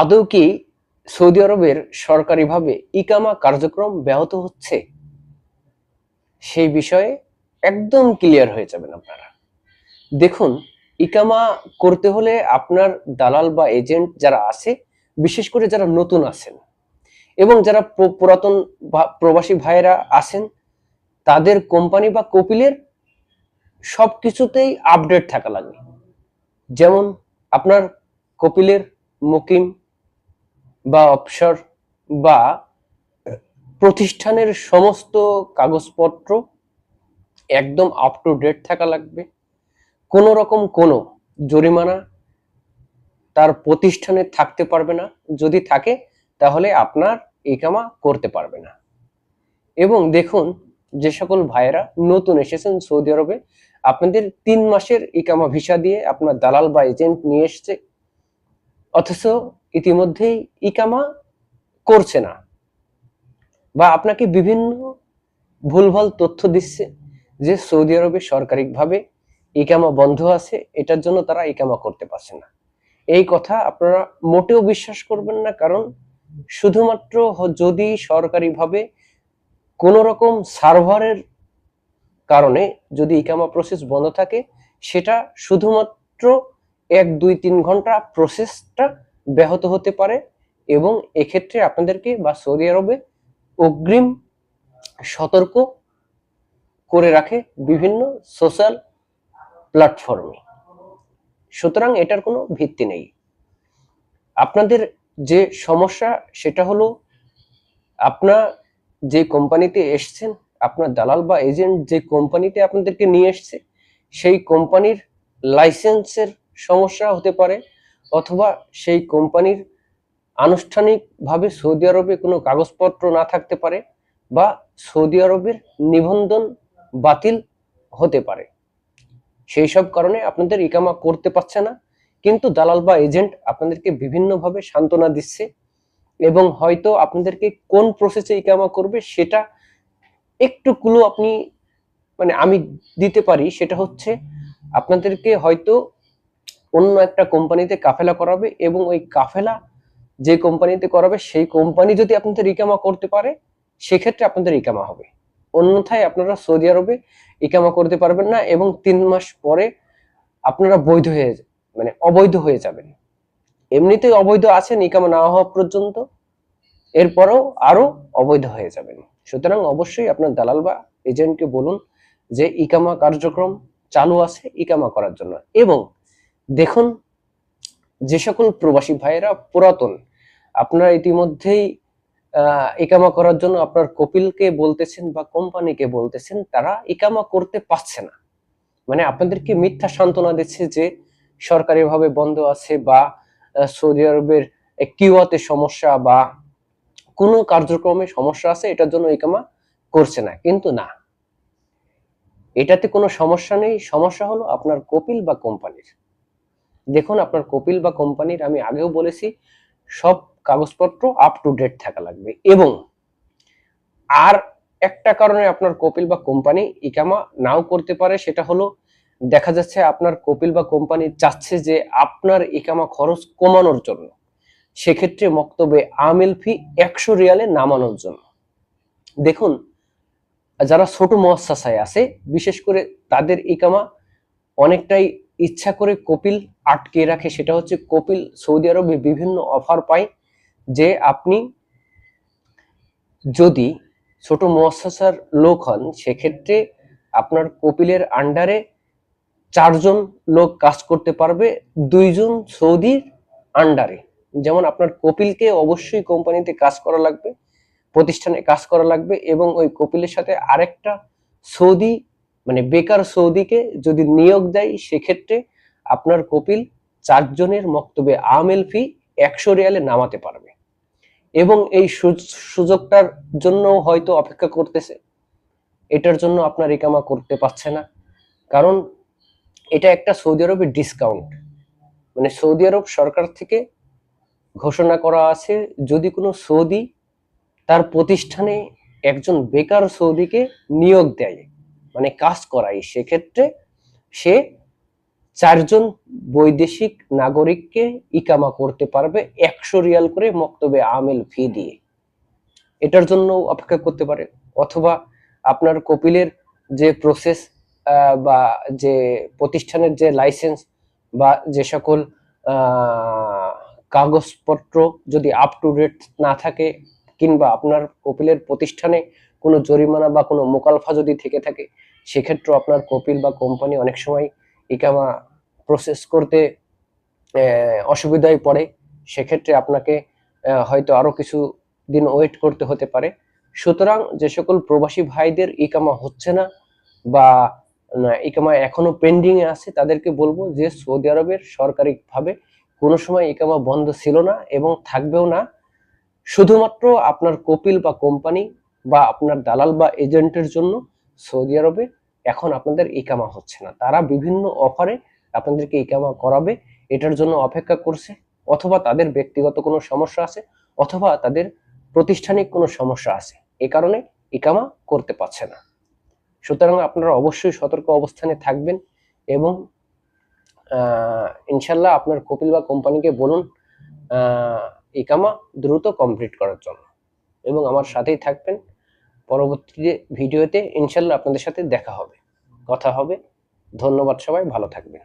আদৌ কি সৌদি আরবের সরকারিভাবে ইকামা কার্যক্রম ব্যাহত হচ্ছে? সেই বিষয়ে একদম ক্লিয়ার হয়ে যাবেন আপনারা। দেখুন, ইকামা করতে হলে আপনার দালাল বা এজেন্ট যারা আছে, বিশেষ করে যারা নতুন আছেন এবং যারা পুরাতন প্রবাসী ভাইয়েরা আছেন, তাদের কোম্পানি বা কপিলের সব কিছুতেই আপডেট থাকা লাগে। যেমন, আপনার কপিলের মুকিম বা অবসর বা প্রতিষ্ঠানের সমস্ত কাগজপত্র একদম আপ টু ডেট থাকা লাগবে। কোনো রকম কোনো জরিমানা তার প্রতিষ্ঠানে থাকতে পারবে না। যদি থাকে, তাহলে আপনার ইকামা করতে পারবে না। এবং দেখুন, যে সকল ভাইয়েরা নতুন এসেছেন সৌদি আরবে, আপনাদের তিন মাসের ইকামা ভিসা দিয়ে আপনার দালাল বা এজেন্ট নিয়ে এসছে অথচ ইতিমধ্যেই ইকামা করছে না বা আপনাকে বিভিন্ন ভুলভাল তথ্য দিচ্ছে যে সৌদি আরবে সরকারিভাবে ইকামা বন্ধ আছে, এটার জন্য তারা ইকামা করতে পারছে না। এই কথা আপনারা মোটেও বিশ্বাস করবেন না, কারণ শুধুমাত্র যদি সরকারিভাবে কোনো রকম সার্ভারের কারণে যদি ইকামা প্রসেস বন্ধ থাকে, সেটা শুধুমাত্র এক, দুই, তিন ঘণ্টা প্রসেসটা ব্যাহত হতে পারে এবং এক্ষেত্রে আপনাদেরকে বা সৌদি আরবে অগ্রিম সতর্ক করে রাখে বিভিন্ন সোশ্যাল প্ল্যাটফর্মে সুতরাং এটার কোনো ভিত্তি নেই। আপনাদের যে সমস্যা, সেটা হলো আপনার যে কোম্পানিতে এসছেন, আপনার দালাল বা এজেন্ট যে কোম্পানিতে আপনাদেরকে নিয়ে এসছে, সেই কোম্পানির লাইসেন্সের সমস্যা হতে পারে অথবা সেই কোম্পানির আনুষ্ঠানিকভাবে সৌদি আরবে কোনো কাগজপত্র না থাকতে পারে বা সৌদি আরবের নিবন্ধন বাতিল হতে পারে। সেই সব কারণে আপনাদের ইকামা করতে পারছে না, কিন্তু দালাল বা এজেন্ট আপনাদেরকে বিভিন্নভাবে সান্ত্বনা দিচ্ছে এবং হয়তো আপনাদেরকে কোন প্রসেসে ইকামা করবে সেটা একটু ক্লু আপনি মানে আমি দিতে পারি, সেটা হচ্ছে আপনাদেরকে হয়তো অন্য একটা কোম্পানিতে কাফেলা করাবে এবং ওই কাফেলা যে কোম্পানিতে করাবে সেই কোম্পানি যদি আপনাদের ইকামা করতে পারে, সেক্ষেত্রে আপনাদের ইকামা হবে। অন্যথায় আপনারা সৌদি আরবে ইকামা করতে পারবেন না এবং তিন মাস পরে আপনারা বৈধ হয়ে মানে অবৈধ হয়ে যাবেন। এমনিতেই অবৈধ আছেন, ইকামা না হওয়া পর্যন্ত এরপরেও আরও অবৈধ হয়ে যাবেন। সুতরাং অবশ্যই আপনার দালাল বা এজেন্টকে বলুন যে ইকামা কার্যক্রম চালু আছে, ইকামা করার জন্য। এবং দেখুন, যে সকল প্রবাসী ভাইয়েরা পুরাতন, আপনারা ইতিমধ্যেই ইকামা করার জন্য আপনার কপিলকে বলতেছেন বা কোম্পানিকে বলতেছেন, তারা ইকামা করতে পারছে না। মানে আপনাদেরকে মিথ্যা সান্ত্বনা দিচ্ছে যে সরকারিভাবে বন্ধ আছে বা সৌদি আরবের কিওয়াতে সমস্যা বা কোনো কার্যক্রমে সমস্যা আছে, এটার জন্য ইকামা করছে না। কিন্তু না, এটাতে কোনো সমস্যা নেই। সমস্যা হলো আপনার কপিল বা কোম্পানির। দেখুন, আপনার কপিল বা কোম্পানির, আমি আগেও বলেছি, সব কাগজপত্র আপ টু ডেট থাকা লাগবে। এবং আর একটা কারণে আপনার কপিল বা কোম্পানি ইকামা নাও করতে পারে, সেটা হলো, দেখা যাচ্ছে আপনার কপিল বা কোম্পানি চাচ্ছে যে আপনার ইকামা খরচ কমানোর জন্য। সেক্ষেত্রে মক্তবে আমেল ফি একশো রিয়ালে নামানোর জন্য। দেখুন, যারা ছোট মহাশাসায় আছে, বিশেষ করে তাদের ইকামা অনেকটাই ইচ্ছা করে কপিল আটকে রাখে, সেটা হচ্ছে কপিল সৌদি আরবে বিভিন্ন অফার পায় যে আপনি যদি ছোট মহাশাসার লোক হন, সেক্ষেত্রে আপনার কপিলের আন্ডারে চারজন লোক কাজ করতে পারবে, দুইজন সৌদির আন্ডারে যেমন আপনার কপিলকে অবশ্যই কোম্পানিতে কাজ করা লাগবে, প্রতিষ্ঠানে কাজ করা লাগবে এবং ওই কপিলের সাথে আরেকটা সৌদি মানে বেকার সৌদিকে যদি নিয়োগ দেয়, সেক্ষেত্রে আপনার কপিল চারজনের মক্তবে আমেল ফি একশো রিয়ালে নামাতে পারবে। এবং এই সুযোগটার জন্য হয়তো অপেক্ষা করতেছে। এটার জন্য আপনার ইকামা করতে পারছে না। কারণ এটা একটা সৌদি আরবের ডিসকাউন্ট মানে সৌদি আরব সরকার থেকে ঘোষণা করা আছে, যদি কোনো সৌদি তার প্রতিষ্ঠানে একজন বেকার সৌদিকে নিয়োগ দেয় মানে কাজ করায় সেক্ষেত্রে সে চারজন বৈদেশিক নাগরিককে ইকামা করতে পারবে একশো রিয়াল করে মক্তবে আমেল ফি দিয়ে। এটার জন্য অপেক্ষা করতে পারে অথবা আপনার কপিলের যে প্রসেস বা যে প্রতিষ্ঠানের যে লাইসেন্স বা যে সকল কাগজপত্র যদি আপ টু ডেট না থাকে, কিংবা আপনার কপিলের প্রতিষ্ঠানে কোনো জরিমানা বা কোনো মোকালফা যদি থেকে থাকে সেক্ষেত্রে আপনার কপিল বা কোম্পানি অনেক সময় ইকামা প্রসেস করতে অসুবিধায় পড়ে। সেক্ষেত্রে আপনাকে হয়তো আরও কিছু দিন ওয়েট করতে হতে পারে। সুতরাং যে সকল প্রবাসী ভাইদের ইকামা হচ্ছে না বা ইকামা এখনও পেন্ডিং এ আছে, তাদেরকে বলব যে সৌদি আরবের সরকারিভাবে কোনো সময় ইকামা বন্ধ ছিল না এবং থাকবেও না। শুধুমাত্র আপনার কপিল বা কোম্পানি বা আপনার দালাল বা এজেন্টের জন্য সৌদি আরবে এখন আপনাদের ইকামা হচ্ছে না। তারা বিভিন্ন অফারে আপনাদেরকে ইকামা করাবে, এটার জন্য অপেক্ষা করছে, অথবা তাদের ব্যক্তিগত কোনো সমস্যা আছে, অথবা তাদের প্রতিষ্ঠানিক কোনো সমস্যা আছে, এ কারণে ইকামা করতে পারছে না। সুতরাং আপনারা অবশ্যই সতর্ক অবস্থানে থাকবেন এবং ইনশাল্লাহ আপনার কপিল বা কোম্পানিকে বলুন ইকামা দ্রুত কমপ্লিট করার জন্য। এবং আমার সাথেই থাকবেন। পরবর্তী ভিডিওতে ইনশাল্লাহ আপনাদের সাথে দেখা হবে। কথা হবে। ধন্যবাদ সবাই ভালো থাকবেন।